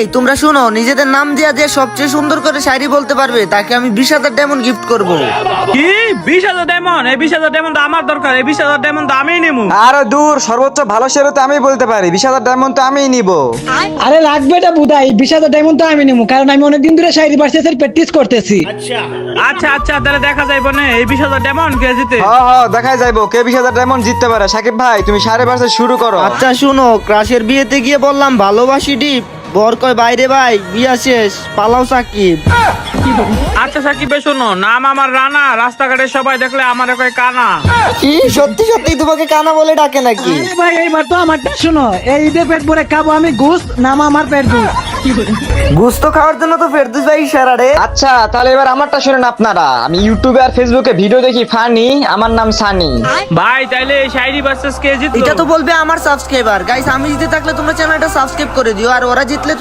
এই তোমরা শুনো নিজেদের নাম দিয়া যে সবচেয়ে সুন্দর করে শায়রি বলতে পারবে তাকে আমি বিশ হাজার ডায়মন্ড গিফট করব। কি? বিশ হাজার ডায়মন্ড এই বিশ হাজার ডায়মন্ড আমার দরকার এই বিশ হাজার ডায়মন্ড আমি নেব। আরে দূর সর্বোচ্চ ভালো সেরো তো আমি বলতে পারি বিশ হাজার ডায়মন্ড তো আমিই নিব। আরে লাগবে এটা বুধাই বিশ হাজার ডায়মন্ড তো আমি নেব কারণ আমি অনেকদিন ধরে শাড়ি ভার্সেসের প্র্যাকটিস করতেছি। আচ্ছা আচ্ছা তাহলে দেখা যাইব না এই বিশ হাজার ডায়মন্ড কে জিতে? হ হ দেখাই যাইবো কে বিশ হাজার ডায়মন্ড জিততে পারে? সাকিব ভাই তুমি সাড়ে পাঁচে শুরু করো। আচ্ছা শুনো ক্রাশের বিয়েতে গিয়ে বললাম ভালোবাসি ডিপ বর কয় বাইরে ভাই বিয়া শেষ পালাও সাকিব। আচ্ছা সাকিব শোনো নাম আমার রানা রাস্তাঘাটে সবাই দেখলে আমার কয় কানা। কি? সত্যি সত্যি তোমাকে কানা বলে ডাকে নাকি? আরে ভাই এইবার তো আমারটা শোনো এই ঈদে পেট ভরে খাব আমি ঘুষ নাম আমার পেট ঘুষ গুস্ত খাওয়ার জন্য তো ফেরদুস ভাই ইশারা রে। আচ্ছা তাহলে এবার আমারটা শুনেন আপনারা। আমি ইউটিউবে আর ফেসবুকে ভিডিও দেখি ফানি। আমার নাম সানি। ভাই তাইলে এই শাইরি ভার্সেস কে জিতলো? এটা তো বলবে আমার সাবস্ক্রাইবার গাইস আমি জিতে থাকলে তোমরা চ্যানেলটা সাবস্ক্রাইব করে দিও আর ওরা জিতলে